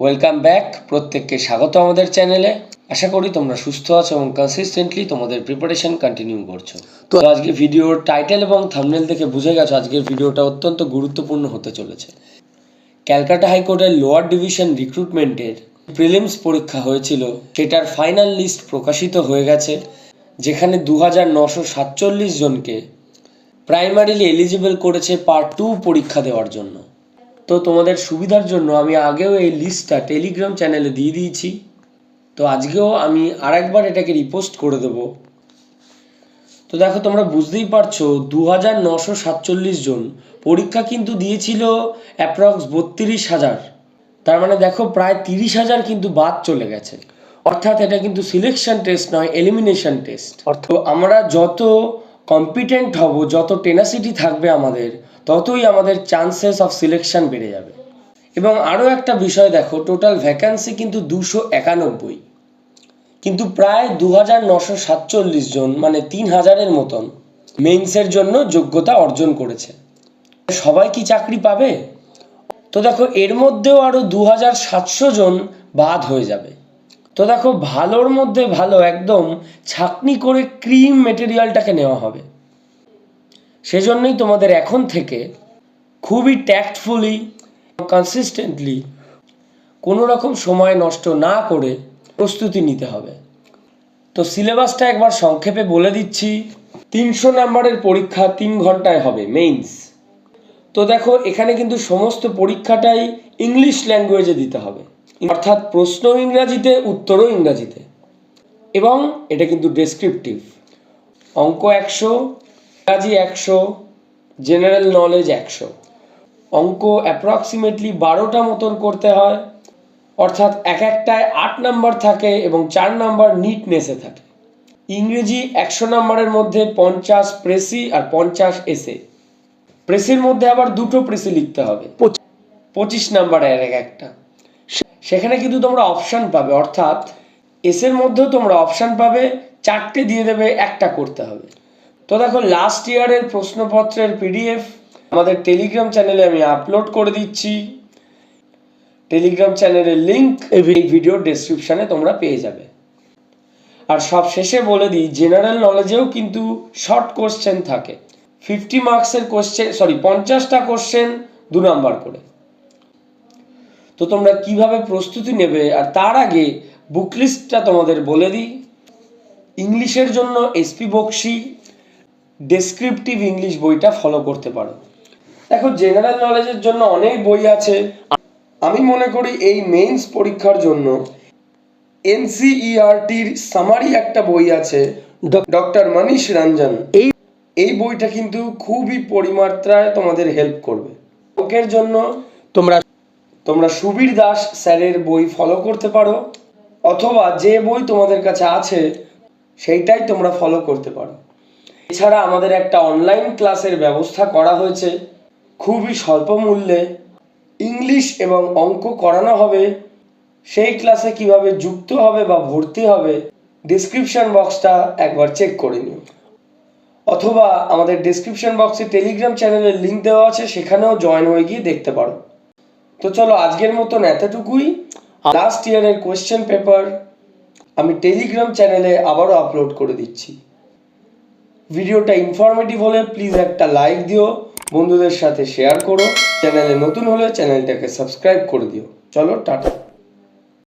Welcome back প্রত্যেককে স্বাগত আমাদের চ্যানেলে। আশা করি তোমরা সুস্থ আছো এবং কনসিস্টেন্টলি তোমাদের প্রিপারেশন কন্টিনিউ করছ। তো আজকে ভিডিওর টাইটেল এবং থাম্বনেল থেকে বুঝে গেছো আজকের ভিডিওটা অত্যন্ত গুরুত্বপূর্ণ হতে চলেছে। ক্যালকাটা হাইকোর্টের লোয়ার ডিভিশন রিক্রুটমেন্টের প্রিলিমস পরীক্ষা হয়েছিল। সেটার ফাইনাল লিস্ট প্রকাশিত হয়ে গেছে, যেখানে দু হাজার নশো সাতচল্লিশ জনকে প্রাইমারিলি এলিজিবল করেছে পার্ট টু পরীক্ষা দেওয়ার জন্য। তো তোমাদের সুবিধার জন্য আমি আগেও এই লিস্টটা টেলিগ্রাম চ্যানেলে দিয়ে দিয়েছি। তো আজকেও আমি আরেকবার এটাকে রিপোস্ট করে দেবো। তো দেখো তোমরা বুঝতেই পারছ দু হাজার নশো সাতচল্লিশ জন পরীক্ষা কিন্তু দিয়েছিল অ্যাপ্রক্স বত্রিশ হাজার। তার মানে দেখো প্রায় তিরিশ হাজার কিন্তু বাদ চলে গেছে। অর্থাৎ এটা কিন্তু সিলেকশন টেস্ট নয় এলিমিনেশন টেস্ট অর্থ আমরা যত কম্পিটেন্ট হব যত টেনাসিটি থাকবে আমাদের ততই আমাদের চান্সেস অফ সিলেকশন বেড়ে যাবে। এবং আরও একটা বিষয় দেখো টোটাল ভ্যাকান্সি কিন্তু দুশো একানব্বই। কিন্তু প্রায় দু হাজার নশো সাতচল্লিশ জন মানে তিন হাজারের মতন মেন্সের জন্য যোগ্যতা অর্জন করেছে। সবাই কি চাকরি পাবে? তো দেখো, এর মধ্যেও আরও দু হাজার সাতশো জন বাদ হয়ে যাবে। তো দেখো, ভালোর মধ্যে ভালো, একদম ছাকনি করে ক্রিম মেটেরিয়ালটাকে নেওয়া হবে। সেজন্যই তোমাদের এখন থেকে খুবই ট্যাক্টফুলি কনসিস্টেন্টলি কোনো রকম সময় নষ্ট না করে প্রস্তুতি নিতে হবে। তো সিলেবাসটা একবার সংক্ষেপে বলে দিচ্ছি, তিনশো নাম্বারের পরীক্ষা তিন ঘন্টায় হবে মেইনস তো দেখো, এখানে কিন্তু সমস্ত পরীক্ষাটাই ইংলিশ ল্যাঙ্গুয়েজে দিতে হবে। অর্থাৎ প্রশ্ন ইংরাজিতে, উত্তরও ইংরাজিতে। এবং এটা কিন্তু ডেসক্রিপটিভ অঙ্ক একশো ইংরাজি একশো, জেনারেল নলেজ একশো। অঙ্ক অ্যাপ্রক্সিমেটলি বারোটা মতন করতে হয়, অর্থাৎ এক একটায় আট নাম্বার থাকে এবং চার নাম্বার নিটনেসে থাকে। ইংরেজি একশো নাম্বারের মধ্যে পঞ্চাশ প্রেসি আর পঞ্চাশ এসে প্রেসির মধ্যে আবার দুটো প্রেসি লিখতে হবে। পঁচিশ নাম্বারের এক একটা। সেখানে কিন্তু তোমরা অপশান পাবে, অর্থাৎ এসের মধ্যেও তোমরা অপশান পাবে, চারটে দিয়ে দেবে, একটা করতে হবে। তো দেখো লাস্ট ইয়ারের প্রশ্নপত্রের পিডিএফ আমাদের টেলিগ্রাম চ্যানেলে আমি আপলোড করে দিচ্ছি। টেলিগ্রাম চ্যানেলের লিংক এই ভিডিওর ডেসক্রিপশানে তোমরা পেয়ে যাবে। আর সব শেষে বলে দিই জেনারেল নলেজেও কিন্তু শর্ট কোশ্চেন থাকে। ফিফটি মার্কসের কোশ্চেন সরি পঞ্চাশটা কোশ্চেন দু নাম্বার করে। তো তোমরা কীভাবে প্রস্তুতি নেবে? আর তার আগে বুক লিস্টটা তোমাদের বলে দিই। ইংলিশের জন্য এসপি বক্সি ডেসক্রিপটিভ ইংলিশ বইটা ফলো করতে পারো। দেখো জেনারেল নলেজের জন্য অনেক বই আছে। আমি মনে করি এই মেইনস পরীক্ষার জন্য এনসিইআরটির সামারি একটা বই আছে ডক্টর মনীষ রঞ্জন এই এই বইটা কিন্তু খুবই পরিমাত্রায় তোমাদের হেল্প করবে। ওকের জন্য তোমরা তোমরা সুবীর দাস স্যারের বই ফলো করতে পারো অথবা যে বই তোমাদের কাছে আছে সেইটাই তোমরা ফলো করতে পারো। এছাড়া আমাদের একটা অনলাইন ক্লাসের ব্যবস্থা করা হয়েছে। খুবই স্বল্প মূল্যে ইংলিশ এবং অঙ্ক করানো হবে। সেই ক্লাসে কীভাবে যুক্ত হবে বা ভর্তি হবে ডিসক্রিপশন বক্সটা একবার চেক করে নিও অথবা আমাদের ডিসক্রিপশন বক্সে টেলিগ্রাম চ্যানেলের লিংক দেওয়া আছে, সেখানেও জয়েন হয়ে গিয়ে দেখতে পারো। তো চলো আজকের মতন এতটুকুই। লাস্ট ইয়ারের কোয়েশ্চেন পেপার আমি টেলিগ্রাম চ্যানেলে আবারও আপলোড করে দিচ্ছি। ভিডিওটা ইনফরমেটিভ হলে প্লিজ একটা লাইক দিও, বন্ধুদের সাথে শেয়ার করো চ্যানেলে নতুন হলে চ্যানেলটাকে সাবস্ক্রাইব করে দিও। চলো, টাটা।